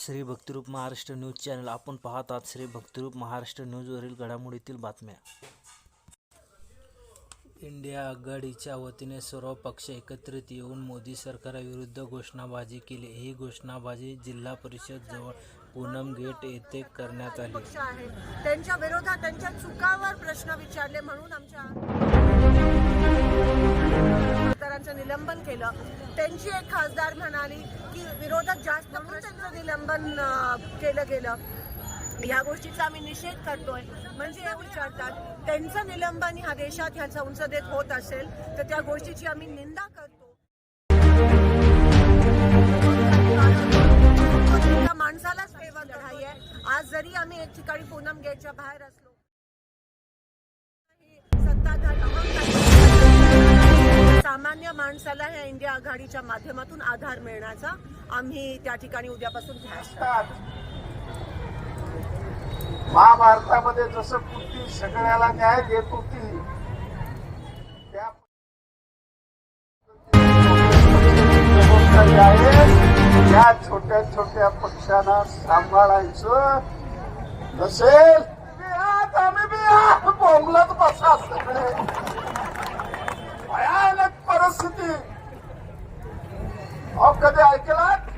Shri Bhaktirup Maharashtra news channel. आपण पाहत आहात श्री भक्तिरूप महाराष्ट्र न्यूजवरील घडामोडीतील बातम्या. इंडिया आघाडीच्या वतीने सर्व पक्ष एकत्रित येऊन मोदी सरकारविरुद्ध घोषणाबाजी केली. ही घोषणाबाजी जिल्हा परिषद जवळ पूनम गेट येथे करण्यात आली. त्यांच्या विरोधात त्यांच्या चुकावर प्रश्न विचारले म्हणून आमच्या निलंबन केलं. त्यांची एक खासदार म्हणाली की विरोधात जास्त त्यांचं निलंबन केलं गेलं. या गोष्टीचा आम्ही निषेध करतोय. म्हणजे या विचारतात त्यांचं निलंबन ह्या देशात ह्या संसदेत होत असेल तर त्या गोष्टीची आम्ही निंदा करतो. माणसालाच सेवा लढाई आहे आज जरी आम्ही एक ठिकाणी पूनम गेटच्या बाहेर असलो सत्ताधार देशाला या इंडिया आघाडीच्या माध्यमातून आधार मिळण्याचा. आम्ही त्या ठिकाणी उद्यापासून महाभारतामध्ये जसं कुठली सगळ्याला न्याय देत होती त्या जबाबदारी आहे. या छोट्या छोट्या पक्षांना सांभाळायचं नसेल बी आम्ही बी परिस्थिती कधी ऐकलात